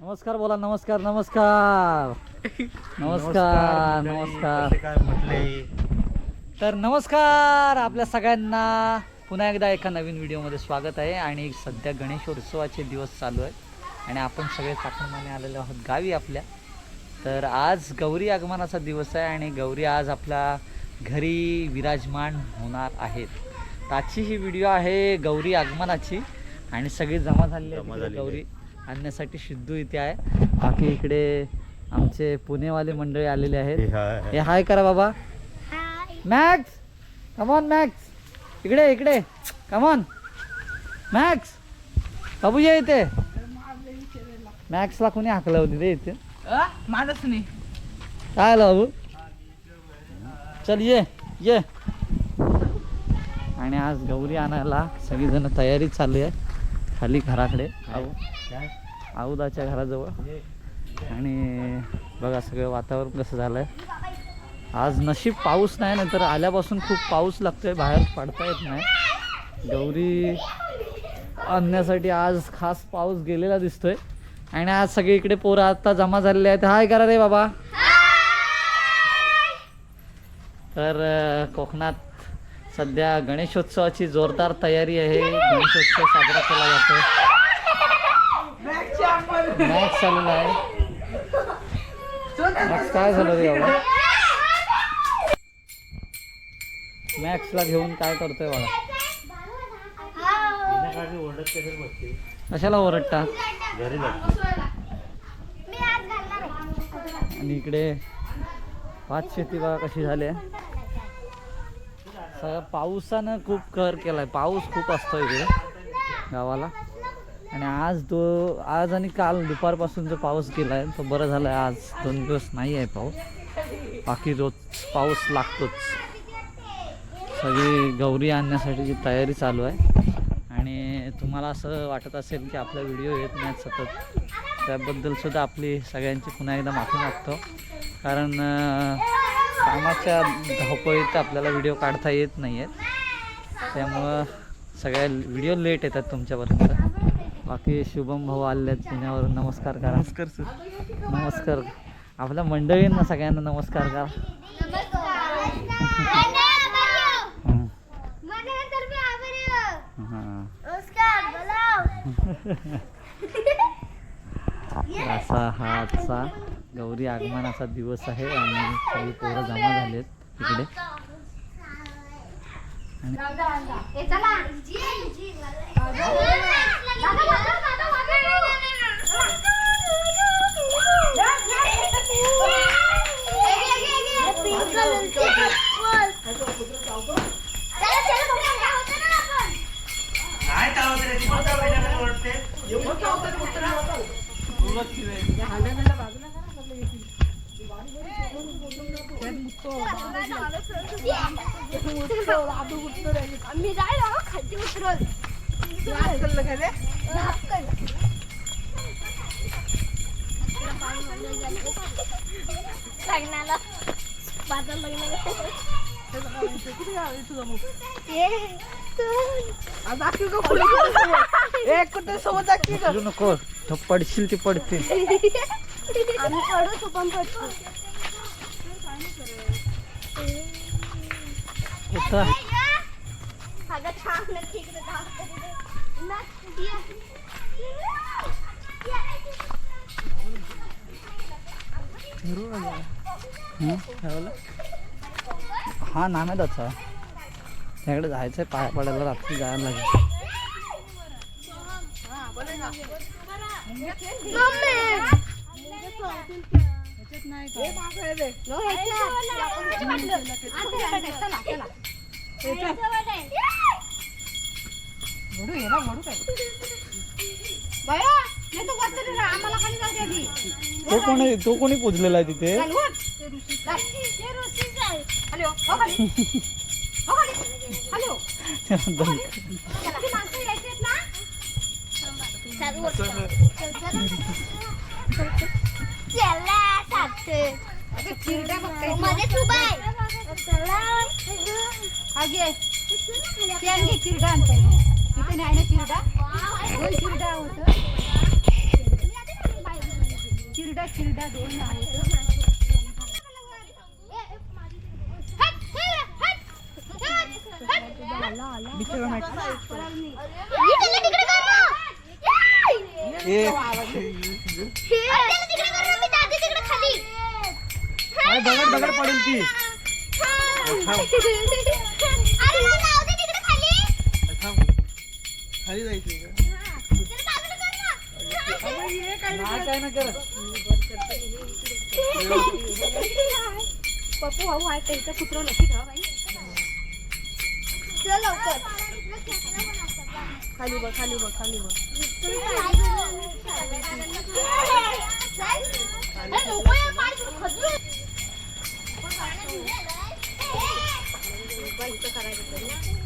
नमस्कार बोला नमस्कार नमस्कार. नमस्कार नमस्कार काय म्हटले? तर नमस्कार आपल्या सगळ्यांना. पुन्हा एकदा एका नवीन व्हिडिओमध्ये स्वागत आहे आणि सध्या गणेशोत्सवाचे दिवस चालू आहेत आणि आपण सगळे चाकणमाने आलेलो आहोत गावी आपल्या. तर आज गौरी आगमनाचा दिवस आहे आणि गौरी आज आपल्या घरी विराजमान होणार आहेत. आजची ही व्हिडिओ आहे गौरी आगमनाची आणि सगळी जमा झालेली. गौरी. आणण्यासाठी सिद्धू इथे आहे. बाकी इकडे आमचे पुणेवाले मंडळी आलेले आहेत. हे हाय. करा बाबा. मॅक्स कमॉन मॅक्स इकडे इकडे. कमॉन मॅक्स बाबू ये इथे. मॅक्सला कोणी हाकलं होती रे इथे? माणूस नाही. काय आलं बाबू? चल ये ये. आणि आज गौरी आणायला सगळीजण तयारी चालू आहे. खाली घराकडे. काय? आऊदाच्या घराजवळ. आणि बघा सगळं वातावरण कसं झालं आहे आज नशीब पाऊस नाही नंतर आल्यापासून खूप पाऊस लागतोय बाहेर पडता येत नाही. गौरी आणण्यासाठी आज खास पाऊस गेलेला दिसतोय. आणि आज सगळे इकडे पोरं आता जमा झालेले आहेत. हाय करा रे बाबा. तर कोकणात सध्या गणेशोत्सवाची जोरदार तयारी आहे. गणेशोत्सव साजरा केला जातो मॅच चालू आहे मॅक्स काय झालं रे बाबा? मॅक्सला घेऊन काय करतोय बघा कशाला ओरडता? घरी आणि इकडे भात शेती बघा कशी झाली आहे? सगळं पावसानं खूप कर केलाय. पाऊस खूप असतो इकडे गावाला. आणि आज तो आज आणि काल दुपारपासून जो पाऊस गेला आहे तो बरं झाला आहे आज दोन दिवस नाही आहे पाऊस. बाकी रोज पाऊस लागतोच. सगळी गौरी आणण्यासाठीची तयारी चालू आहे. आणि तुम्हाला असं वाटत असेल की आपला व्हिडिओ येत नाहीत सतत त्याबद्दलसुद्धा आपली सगळ्यांची पुन्हा एकदा माफी मागतो. कारण कामाच्या धावपळीत आपल्याला व्हिडिओ काढता येत नाही आहेत त्यामुळं सगळ्या व्हिडिओ लेट येतात तुमच्यापर्यंत. बाकी शुभम भाऊ आले आहेत पुण्यावरून नमस्कार करा. नमस्कार सर. नमस्कार. आपल्या मंडळींना सगळ्यांना नमस्कार करा. असा हा आजचा गौरी आगमनाचा दिवस आहे आणि सगळी पोरं जमा झालेत तिकडे आणि काय मी जायला खाली उतरल लग्नाला माझं लग्न सोबत नको पडशील ती पडते. आम्ही पडू तू पण पडतो अगं छान ठीक हं? हा नाम आहे त्याचा. त्याकडे जायचं आहे पाया पडायला रात्री जायला लागेल. नो, ह्याच्यात. आपण त्याच्या पाठीवर. आता त्याच्यात. चला, चला. ह्याच्यावर आहे. बाया, नाही तर वरती राहा. आम्हाला खाली जाऊ द्या आधी. तो कोणी तो कोणी पुजलेला आहे तिथे चाल, उठ. चाल. खाली हो. हो, खाली. हो, खाली. खाली हो. दम- किती माणसं यायची आहेत ना? चल, उठ. चल, चल. चला, साते. मध्येच उभा आहे. चला. हा घे ते आणि घे चिरडा आणता इथे नाही ना चिरडा दोन चिरडा होतं आधी चिरडा दोन अरे दगड दगड पडेल ती खाली जायचं काय ना करत पप्पू भाऊ आहे त्यांचं कुत्र नक्की ठेवा बाई लवकर खाली बघ खाली बघ खाली बघ करायचं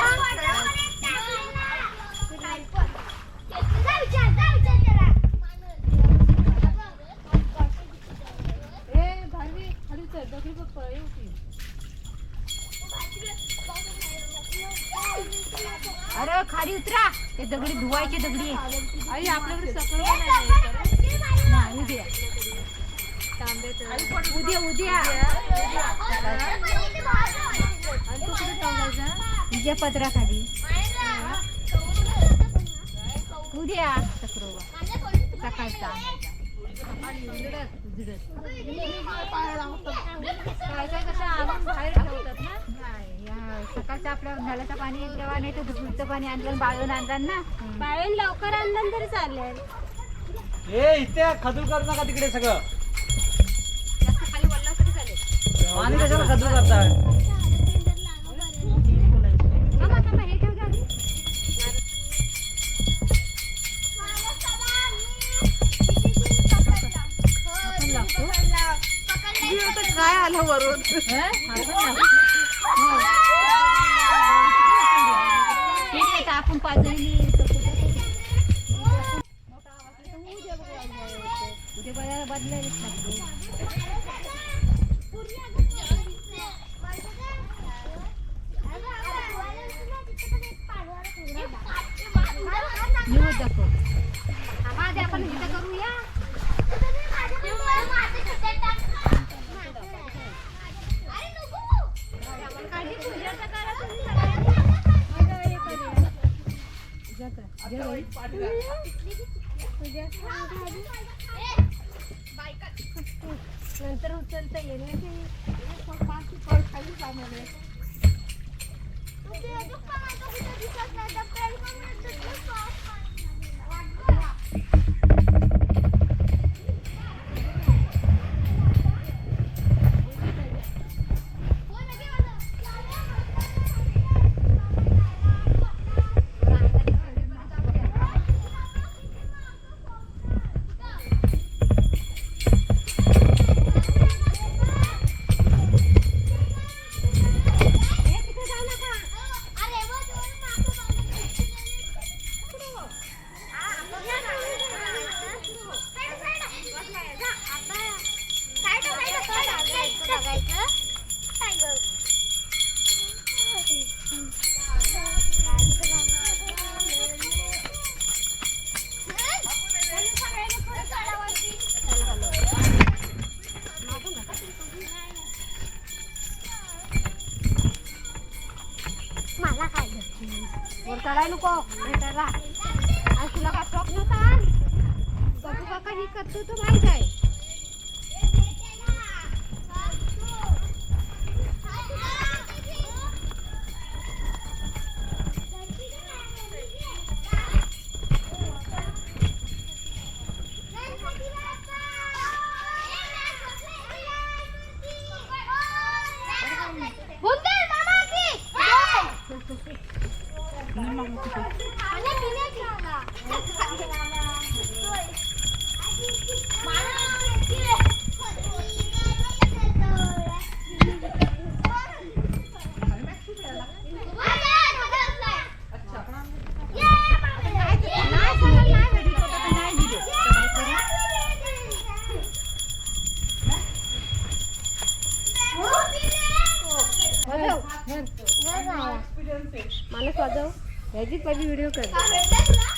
खाली बघ पळी अरे खाली उतरा. ते दगडी धुवायचे दगडी. आहे. आई आपल्याकडे सकाळ नाही उद्या. उद्या उद्या. आणि तू कुठे टाकायचा तुझ्या पत्राखाली उद्या तक्रोबा सकाळचा. काय काय कसं आणून बाहेर ठेवतात ना नाही, या सकाळचं आपल्या नळाचं पाणी तेव्हा नाही तर दुसरीचं पाणी आणलं बाळून आणलं ना बाळून लवकर आणलं तरी चालेल ए इथे खदूर करू नका तिकडे सगळं. जास्त खाली तरी चालेल पाणी कशाला खदूर करताय? काय आलं वरून? हं? आपण जणी उद्या बघायला आधी आपण इथं करूया? नंतर उचलता येईल मला वर चढाय नको भेटायला आणि तुला काय शॉक नव्हता बघू काका ही करतो तो ह्याचीच पहिली व्हिडिओ कर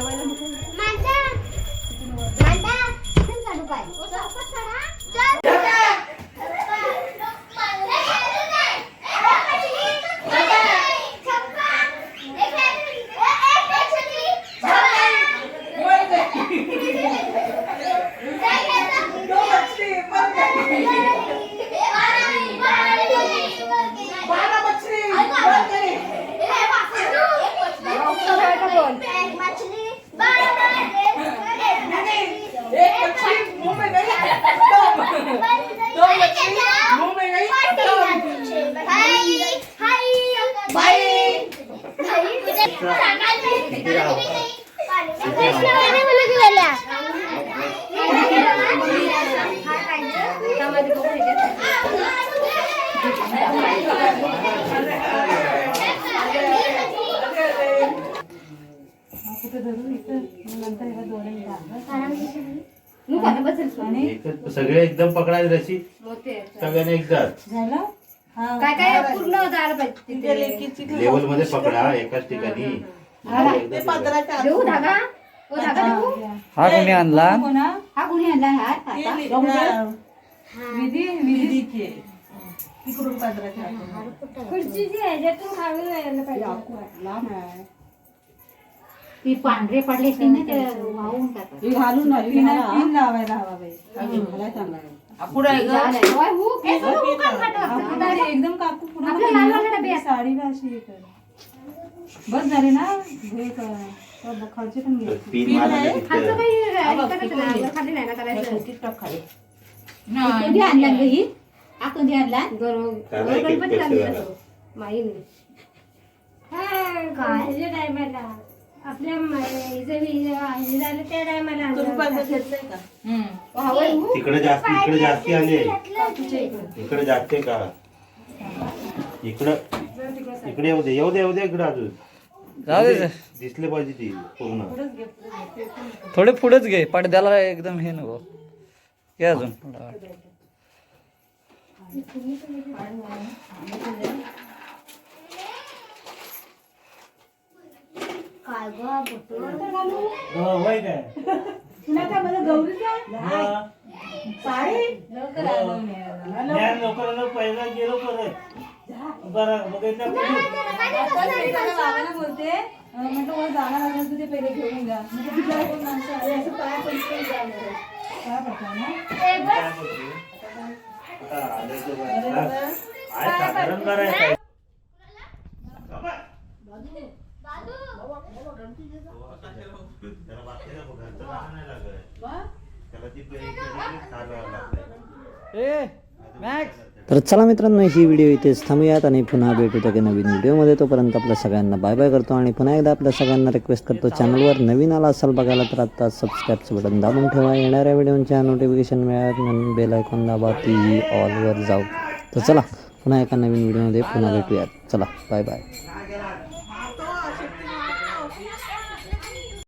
সবাই सगळे एकदम पकडायचे रशी. सगळ्यांनी एकदाच काय काय पूर्ण झालं पाहिजे लेवलमध्ये पकडा एकाच ठिकाणी. देऊ धागा ओ धागा देऊ हा कोणी आणला हा कुणी आणला हा आता? खुर्चीची आहे ज्यातून खावी यायला पाहिजे ती पांढरे पडले असते ना ते वाहून टाकत घालून पिन लावायला हवा बाई मला चांगला झालंय. वाय, हू, केस हू का फाटत? एकदम काकू पुढे आपल्या लहान लहान डबे असतात. साडीला अशी हे कर बस झाले ना? हे खालचे पण खालचं काही हे नाही, खाली नाही ना करायचं. खाली. कधी आणला ही. हा कधी आणला. गणपती घाला. तो. माईने काय? टायमाला आपल्या झालं त्या टायमाला तिकडे जास्त इकडे जास्ती आले. इकडे. जास्त आहे का? इकडं इकडे येऊ दे येऊ दे येऊ दे इकडे अजून. जाऊ दे. दिसले पाहिजे ती पूर्ण. थोडे पुढेच घे पडद्याला एकदम हे नको. घे अजून. तुला मला साडी बाबाला बोलते म्हटलं असेल तर ते पहिले घेऊन जा. म्हणजे पाया पडते करायचं त्याला ती लागतं. ए मॅक्स तर चला मित्रांनो ही व्हिडिओ इथेच थांबूयात आणि पुन्हा भेटू एका नवीन व्हिडिओमध्ये तोपर्यंत आपल्या सगळ्यांना बाय बाय करतो आणि पुन्हा एकदा आपल्या सगळ्यांना रिक्वेस्ट करतो चॅनलवर नवीन आला असाल बघायला तर आत्ता सबस्क्राईबचं बटन दाबून ठेवा. येणाऱ्या व्हिडिओच्या नोटिफिकेशन मिळात म्हणून बेल ऐकून दाबा ती ऑलवर जाऊ. तर चला पुन्हा एका नवीन व्हिडिओमध्ये पुन्हा भेटूयात. चला बाय बाय